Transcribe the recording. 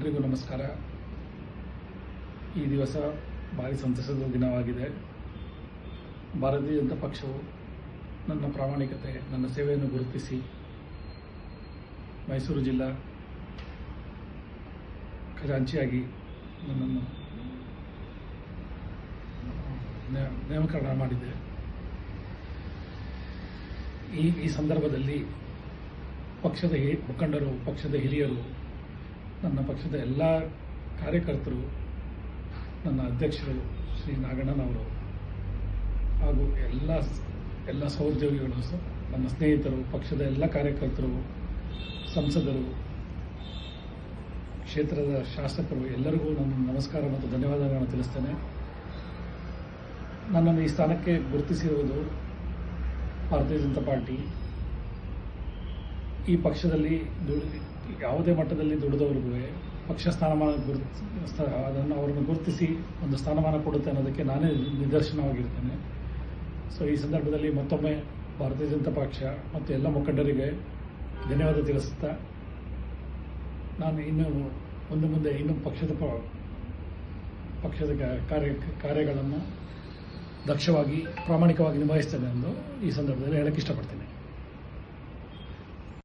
ಎಲ್ರಿಗೂ ನಮಸ್ಕಾರ. ಈ ದಿವಸ ಭಾರಿ ಸಂತಸದ ದಿನವಾಗಿದೆ. ಭಾರತೀಯ ಜನತಾ ಪಕ್ಷವು ನನ್ನ ಪ್ರಾಮಾಣಿಕತೆ, ನನ್ನ ಸೇವೆಯನ್ನು ಗುರುತಿಸಿ ಮೈಸೂರು ಜಿಲ್ಲಾ ಖಜಾಂಚಿಯಾಗಿ ನನ್ನನ್ನು ನೇಮಕರಣ ಮಾಡಿದೆ. ಈ ಈ ಸಂದರ್ಭದಲ್ಲಿ ಪಕ್ಷದ ಮುಖಂಡರು, ಪಕ್ಷದ ಹಿರಿಯರು ನನ್ನ ಪಕ್ಷದ ಎಲ್ಲ ಕಾರ್ಯಕರ್ತರು, ನನ್ನ ಅಧ್ಯಕ್ಷರು, ಶ್ರೀ ನಾಗಣ್ಣನವರು ಹಾಗೂ ಎಲ್ಲ ಎಲ್ಲ ಸಹೋದ್ಯೋಗಿಗಳು ಸ- ನನ್ನ ಸ್ನೇಹಿತರು, ಪಕ್ಷದ ಎಲ್ಲ ಕಾರ್ಯಕರ್ತರು, ಸಂಸದರು, ಕ್ಷೇತ್ರದ ಶಾಸಕರು, ಎಲ್ಲರಿಗೂ ನನ್ನ ನಮಸ್ಕಾರ ಮತ್ತು ಧನ್ಯವಾದಗಳನ್ನು ತಿಳಿಸ್ತೇನೆ. ನನ್ನನ್ನು ಈ ಸ್ಥಾನಕ್ಕೆ ಗುರುತಿಸಿರುವುದು ಭಾರತೀಯ ಜನತಾ ಪಾರ್ಟಿ. ಈ ಪಕ್ಷದಲ್ಲಿ ದುಡಿ ಯಾವುದೇ ಮಟ್ಟದಲ್ಲಿ ದುಡಿದವ್ರಿಗೂ ಪಕ್ಷ ಸ್ಥಾನಮಾನ ಗುರುತಿ ಅದನ್ನು ಅವರನ್ನು ಗುರುತಿಸಿ ಒಂದು ಸ್ಥಾನಮಾನ ಕೊಡುತ್ತೆ ಅನ್ನೋದಕ್ಕೆ ನಾನೇ ನಿದರ್ಶನವಾಗಿರ್ತೇನೆ. ಸೊ ಈ ಸಂದರ್ಭದಲ್ಲಿ ಮತ್ತೊಮ್ಮೆ ಭಾರತೀಯ ಜನತಾ ಪಕ್ಷ ಮತ್ತು ಎಲ್ಲ ಮುಖಂಡರಿಗೆ ಧನ್ಯವಾದ ತಿಳಿಸುತ್ತಾ, ನಾನು ಇನ್ನು ಒಂದು ಮುಂದೆ ಇನ್ನು ಪಕ್ಷದ ಪಕ್ಷದ ಕಾರ್ಯ, ಕಾರ್ಯಗಳನ್ನು ದಕ್ಷವಾಗಿ ಪ್ರಾಮಾಣಿಕವಾಗಿ ನಿಭಾಯಿಸ್ತೇನೆ ಎಂದು ಈ ಸಂದರ್ಭದಲ್ಲಿ ಹೇಳಕ್ಕೆ ಇಷ್ಟಪಡ್ತೇನೆ.